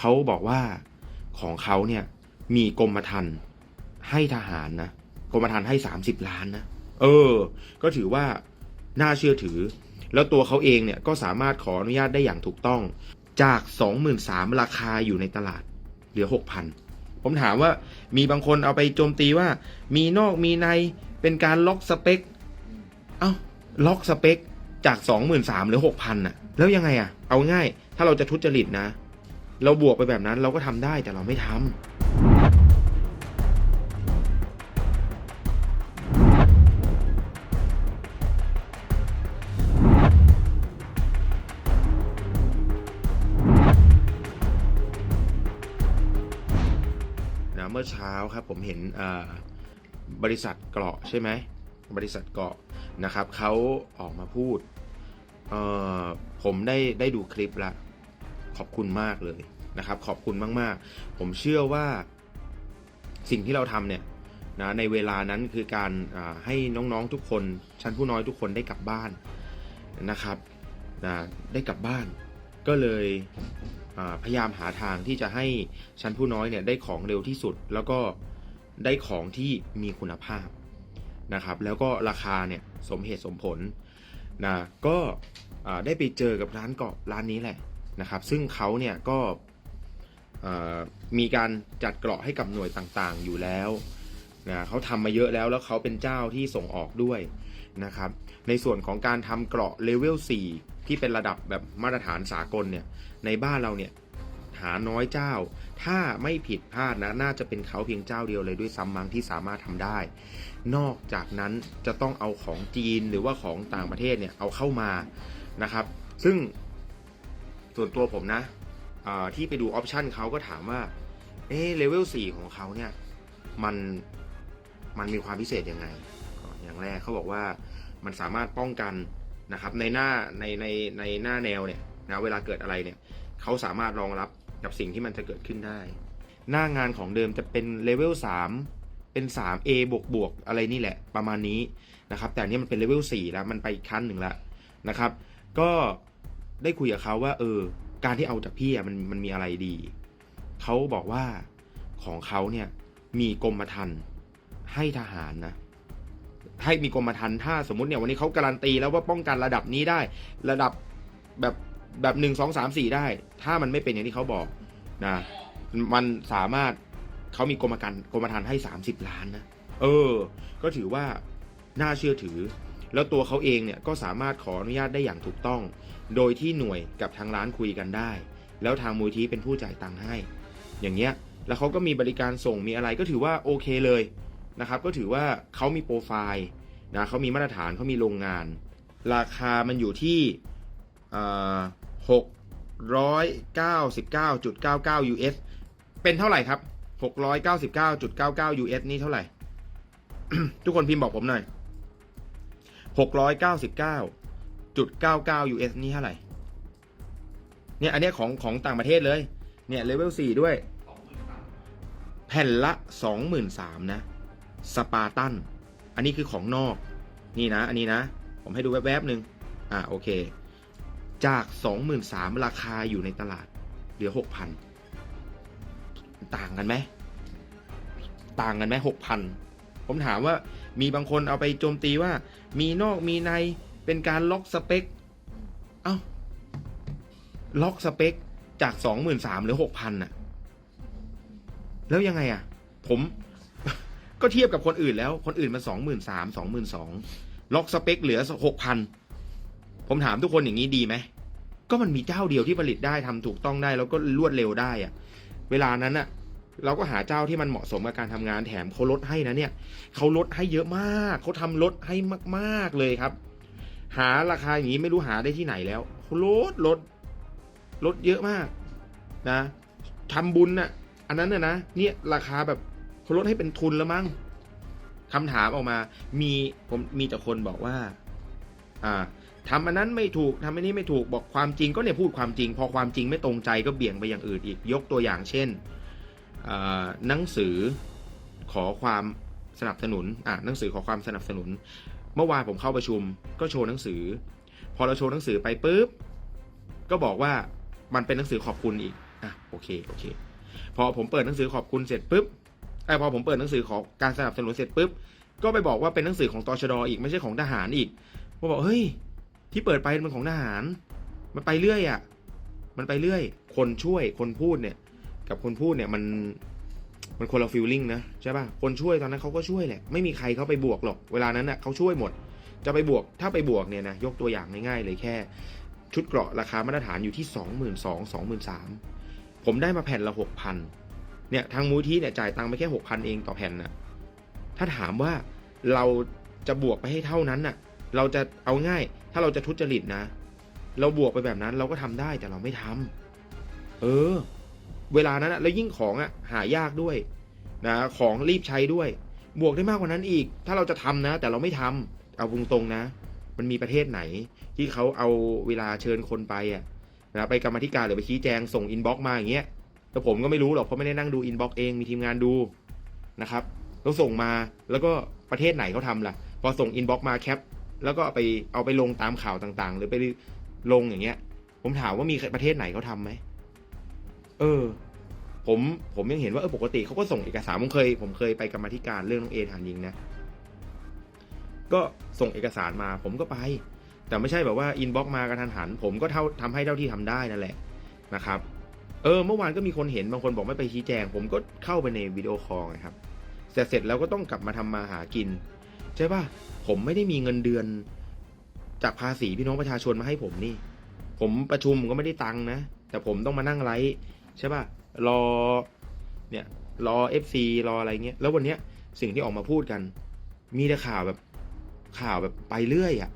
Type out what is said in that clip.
เขาบอกว่าของเขาเนี่ยมีกรมธรรม์ให้ทหารนะกรมธรรม์ให้สามสิบล้านนะเออ ก็ถือว่าน่าเชื่อถือ แล้วตัวเขาเองเนี่ยก็สามารถขออนุญาตได้อย่างถูกต้อง จากสองหมื่นสามราคาอยู่ในตลาดเหลือหกพันผมถามว่ามีบางคนเอาไปโจมตีว่า มีนอกมีในเป็นการล็อกสเปค เอ้าล็อกสเปคจากสองหมื่นสามหรือหกพันน่ะ แล้วยังไงอะ เอาง่าย ถ้าเราจะทุจริตนะ เราบวกไปแบบนั้นเราก็ทำได้แต่เราไม่ทำนะเมื่อเช้าครับผมเห็นบริษัทเกราะใช่ไหมบริษัทเกราะนะครับเขาออกมาพูดผมได้ได้ดูคลิปล้วขอบคุณมากเลย นะครับ ขอบคุณมาก ๆ ผมเชื่อว่าสิ่งที่เราทำเนี่ยนะในเวลานั้นคือการให้น้องๆทุกคน ชั้นผู้น้อยทุกคนได้กลับบ้านนะครับนะได้กลับบ้าน ก็เลยพยายามหาทางที่จะให้ชั้นผู้น้อยเนี่ยได้ของเร็วที่สุด แล้วก็ได้ของที่มีคุณภาพนะครับ แล้วก็ราคาเนี่ยสมเหตุสมผลนะก็ได้ไปเจอกับร้านเกาะร้านนี้แหละนะครับ ซึ่งเขาเนี่ยก็ มีการจัดเกราะให้กับหน่วยต่างๆ อยู่แล้วนะเขาทำมาเยอะแล้วแล้วเขาเป็นเจ้าที่ส่งออกด้วยนะครับในส่วนของการทำเกราะเลเวล 4 ที่เป็นระดับแบบมาตรฐานสากลเนี่ยในบ้านเราเนี่ยหาน้อยเจ้า ถ้าไม่ผิดพลาดนะน่าจะเป็นเขาเพียงเจ้าเดียวเลยด้วยซ้ำมั้งที่สามารถทำได้ นอกจากนั้นจะต้องเอาของจีนหรือว่าของต่างประเทศเนี่ยเอาเข้ามานะครับ ซึ่งส่วนตัวผมนะ ที่ไปดูออปชันเขาก็ถามว่า เอ๊เลเวล4ของเขาเนี่ย มัน มันมีความพิเศษยังไง อย่างแรกเขาบอกว่ามันสามารถป้องกันนะครับ ในหน้า ใน ใน ในหน้าแนวเนี่ยนะเวลาเกิดอะไรเนี่ย เขาสามารถรองรับกับสิ่งที่มันจะเกิดขึ้นได้ หน้างานของเดิมจะเป็นเลเวล3เป็น 3A บวกบวกอะไรนี่แหละ ประมาณนี้นะครับ แต่อันนี้มันเป็นเลเวล4แล้ว มันไปอีกขั้นหนึ่งแล้วนะครับ ก็ได้คุยกับเขาว่า เออ การที่เอาจากพี่อะมันมันมีอะไรดี เขาบอกว่าของเขาเนี่ยมีกรมธรรม์ให้ทหารนะให้มีกรมธรรม์ถ้าสมมติเนี่ยวันนี้เขาการันตีแล้วว่าป้องกันระดับนี้ได้ ระดับแบบแบบหนึ่งสองสามสี่ได้ ถ้ามันไม่เป็นอย่างที่เขาบอกนะมันสามารถเขามีกรมการกรมธรรม์ให้30ล้านนะเออ ก็ถือว่าน่าเชื่อถือ แล้วตัวเขาเองเนี่ยก็สามารถขออนุญาตได้อย่างถูกต้อง โดยที่หน่วยกับทางร้านคุยกันได้ แล้วทางมูลที่เป็นผู้จ่ายตังค์ให้ อย่างเงี้ยแล้วเขาก็มีบริการส่งมีอะไรก็ถือว่าโอเคเลยนะครับก็ถือว่าเขามีโปรไฟล์นะเขามีมาตรฐานเขามีโรงงาน ราคามันอยู่ที่หกร้อยเก้าสิบเก้าจุดเก้าเก้า US เป็นเท่าไหร่ครับหกร้อยเก้าสิบเก้าจุดเก้าเก้า US นี่เท่าไหร่ ทุกคนพิมพ์บอกผมหน่อย หกร้อยเก้าสิบเก้าจุดเก้าเก้า US นี่เท่าไหร่ เนี่ยอันนี้ของของต่างประเทศเลย เนี่ยเลเวลสี่ด้วย แผ่นละสองหมื่นสามนะสปาตัน อันนี้คือของนอก นี่นะ อันนี้นะ ผมให้ดูแวบๆหนึ่งอ่าโอเค จากสองหมื่นสามราคาอยู่ในตลาด เหลือหกพันต่างกันไหม ต่างกันไหมหกพันผมถามว่า มีบางคนเอาไปโจมตีว่า มีนอกมีในเป็นการล็อกสเปค เอ้า ล็อกสเปคจากสองหมื่นสามหรือหกพันน่ะแล้วยังไงอะผมก็เทียบกับคนอื่นแล้ว คนอื่นมันสองหมื่นสามสองหมื่นสองล็อกสเปคเหลือหกพันผมถามทุกคนอย่างนี้ดีไหม ก็มันมีเจ้าเดียวที่ผลิตได้ทำถูกต้องได้ แล้วก็รวดเร็วได้อะเวลานั้นอะ เราก็หาเจ้าที่มันเหมาะสมกับการทำงานแถมเขาลดให้นะเนี่ยเขาลดให้เยอะมากเขาทำลดให้มาก ๆเลยครับ หาราคาอย่างนี้ไม่รู้หาได้ที่ไหนแล้วเขาลดลดลดเยอะมากนะทำบุญน่ะ อันนั้นน่ะนะเนี่ยราคาแบบเขาลดให้เป็นทุนแล้วมั้งคำถามออกมา มีผมมีแต่คนบอกว่า อ่าทำอันนั้นไม่ถูกทำอันนี้ไม่ถูกบอกความจริงก็เนี่ยพูดความจริง พอความจริงไม่ตรงใจก็เบี่ยงไปอย่างอื่นอีก ยกตัวอย่างเช่น หนังสือขอความสนับสนุนอ่าหนังสือขอความสนับสนุน เมื่อวานผมเข้าประชุมก็โชว์หนังสือ พอเราโชว์หนังสือไปปุ๊บก็บอกว่ามันเป็นหนังสือขอบคุณอีกอะโอเคโอเค พอผมเปิดหนังสือขอบคุณเสร็จปุ๊บไอ้พอผมเปิดหนังสือของการสนับสนุนเสร็จปุ๊บก็ไปบอกว่าเป็นหนังสือของตชดอีกไม่ใช่ของทหารอีกผมบอกเฮ้ย ที่เปิดไปมันของทหาร มันไปเรื่อยอะ่ะ มันไปเรื่อย คนช่วยคนพูดเนี่ย กับคนพูดเนี่ยมันมันคนละฟีลลิ่งนะใช่ป่ะคนช่วยตอนนั้นเขาก็ช่วยแหละไม่มีใครเขาไปบวกหรอกเวลานั้นน่ะเขาช่วยหมด จะไปบวกถ้าไปบวกเนี่ยนะยกตัวอย่างง่ายๆเลยแค่ ชุดเกราะราคามาตรฐานอยู่ที่สองหมื่นสองสองหมื่นสามผมได้มาแผ่นละหกพันเนี่ยทางมูลที่เนี่ยจ่ายตังค์ไปแค่หกพันเองต่อแผ่นน่ะถ้าถามว่าเราจะบวกไปให้เท่านั้นน่ะ เราจะเอาง่ายถ้าเราจะทุจริตนะ เราบวกไปแบบนั้นเราก็ทำได้แต่เราไม่ทำเออ เวลานั้นอะแล้วยิ่งของอะหายากด้วยนะของรีบใช้ด้วย บวกได้มากกว่านั้นอีก ถ้าเราจะทำนะ แต่เราไม่ทำเอาตรงๆนะ มันมีประเทศไหน ที่เขาเอาเวลาเชิญคนไปอะนะไปกรรมธิการหรือไปชี้แจงส่งอินบ็อกมาอย่างเงี้ยแต่ผมก็ไม่รู้หรอกเพราะไม่ได้นั่งดูอินบ็อกเองมีทีมงานดูนะครับแล้วส่งมาแล้วก็ประเทศไหนเขาทำล่ะ พอส่งอินบ็อกมาแคป แล้วก็เอาไปเอาไปลงตามข่าวต่างๆ หรือไปลงอย่างเงี้ย ผมถามว่ามีประเทศไหนเขาทำไหม เออ ผมผมยังเห็นว่าเออปกติเขาก็ส่งเอกสารผมเคย ผมเคยไปกรรมธิการเรื่องน้องเอทานยิงนะก็ส่งเอกสารมาผมก็ไป แต่ไม่ใช่แบบว่าอินบ็อกมากระทันหัน ผมก็เท่าทำให้เท่าที่ทำได้นั่นแหละนะครับ เออ เมื่อวานก็มีคนเห็นบางคนบอกไม่ไปชี้แจง ผมก็เข้าไปในวิดีโอคอลไงครับเสร็จเสร็จแล้วก็ต้องกลับมาทำมาหากิน ใช่ป่ะผมไม่ได้มีเงินเดือน จากภาษีพี่น้องประชาชนมาให้ผมนี่ ผมประชุมก็ไม่ได้ตังค์นะ แต่ผมต้องมานั่งไลฟ์ ใช่ป่ะรอเนี่ยรอเอฟซีรออะไรเงี้ยแล้ววันเนี้ยสิ่งที่ออกมาพูดกัน มีแต่ข่าวแบบข่าวแบบไปเรื่อยอะ่ะ